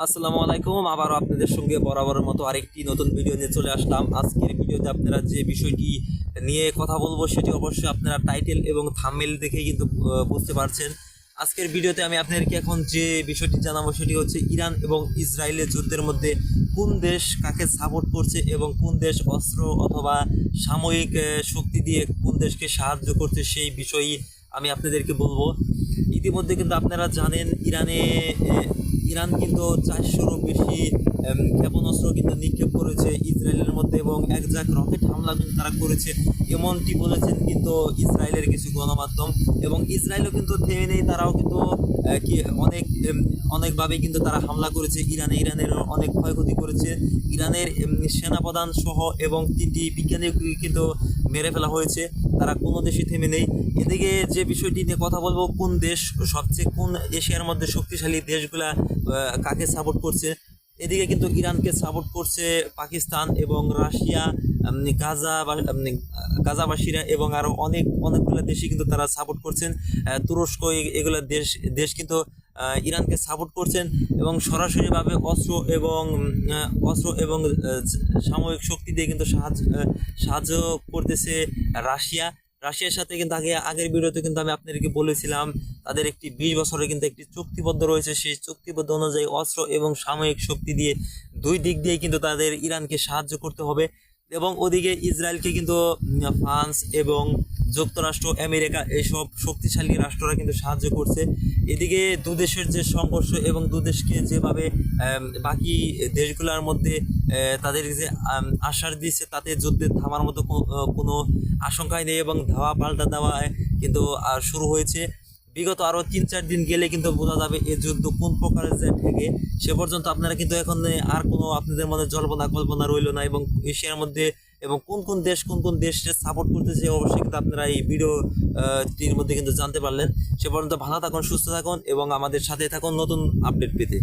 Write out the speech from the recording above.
আসসালামু আলাইকুম। আবারও আপনাদের সঙ্গে বরাবরের মতো আরেকটি নতুন ভিডিও নিয়ে চলে আসলাম। আজকের ভিডিওতে আপনারা যে বিষয়টি নিয়ে কথা বলব, সেটি অবশ্যই আপনারা টাইটেল এবং থাম্বনেল দেখে কিন্তু বুঝতে পারছেন। আজকের ভিডিওতে আমি আপনাদেরকে এখন যে বিষয়টি জানাব, সেটি হচ্ছে ইরান এবং ইসরায়েলের যুদ্ধের মধ্যে কোন দেশ কাকে সাপোর্ট করছে এবং কোন দেশ অস্ত্র অথবা সাময়িক শক্তি দিয়ে কোন দেশকে সাহায্য করছে, সেই বিষয়ই আমি আপনাদেরকে বলব। ইতিমধ্যে কিন্তু আপনারা জানেন, ইরানে ইরান কিন্তু চারশোরও বেশি ক্ষেপণাস্ত্র কিন্তু নিক্ষেপ করেছে ইসরায়েলের মধ্যে এবং এক জাক রকেট হামলা কিন্তু তারা করেছে। এমনটি বলেছেন কিন্তু ইসরায়েলের কিছু গণমাধ্যম এবং ইসরায়েলও কিন্তু থেমে নেই, তারাও কিন্তু কি অনেক অনেকভাবে কিন্তু তারা হামলা করেছে। ইরানে, ইরানের অনেক ক্ষয়ক্ষতি করেছে। ইরানের সেনাপ্রধান সহ এবং তিনটি বিজ্ঞানী কিন্তু মেরে ফেলা হয়েছে। তারা কোনো দেশে থেমে নেই। এদিকে যে বিষয়টি নিয়ে কথা বলব, কোন দেশ সবচেয়ে, কোন এশিয়ার মধ্যে শক্তিশালী দেশগুলা কাকে সাপোর্ট করছে? এদিকে কিন্তু ইরানকে সাপোর্ট করছে পাকিস্তান এবং রাশিয়া গাজা গাজাবাসীরা এবং আরও অনেক, অনেকগুলো দেশই কিন্তু তারা সাপোর্ট করছেন। তুরস্ক এগুলো দেশ দেশ কিন্তু ইরানকে সাপোর্ট করছেন এবং সরাসরিভাবে অস্ত্র এবং অস্ত্র এবং সামরিক শক্তি দিয়ে কিন্তু সাহায্য সাহায্য করতেছে রাশিয়া। রাশিয়ার সাথে কিন্তু আগে, আগের ভিডিওতে কিন্তু আমি আপনাদেরকে বলেছিলাম, তাদের একটি বিশ বছরে কিন্তু একটি চুক্তিবদ্ধ রয়েছে। সেই চুক্তিবদ্ধ অনুযায়ী অস্ত্র এবং সাময়িক শক্তি দিয়ে দুই দিক দিয়ে কিন্তু তাদের ইরানকে সাহায্য করতে হবে এবং ওদিকে ইসরায়েলকে কিন্তু ফ্রান্স এবং যুক্তরাষ্ট্র, আমেরিকা এইসব শক্তিশালী রাষ্ট্ররা কিন্তু সাহায্য করছে। এদিকে দু দেশের যে সংঘর্ষ এবং দু দেশকে যেভাবে বাকি দেশগুলোর মধ্যে তাদের যে আশ্বাস দিচ্ছে তাতে যুদ্ধে থামার মতো কোনো আশঙ্কাই নেই এবং ধাওয়া পাল্টা দেওয়া কিন্তু শুরু হয়েছে। বিগত আরও তিন চার দিন গেলে কিন্তু বোঝা যাবে এই যুদ্ধ কোন প্রকারের যে ঠেকে সে পর্যন্ত আপনারা কিন্তু এখন আর কোনো আপনাদের মনে জল্পনা কল্পনা রইল না এবং এশিয়ার মধ্যে এবং কোন কোন দেশ কোন কোন দেশকে সাপোর্ট করতেছে অবশ্যই কিন্তু আপনারা এই ভিডিও আহ, টির মধ্যে কিন্তু জানতে পারলেন। সে পর্যন্ত ভালো থাকুন সুস্থ থাকুন এবং আমাদের সাথে থাকুন নতুন আপডেট পেতে।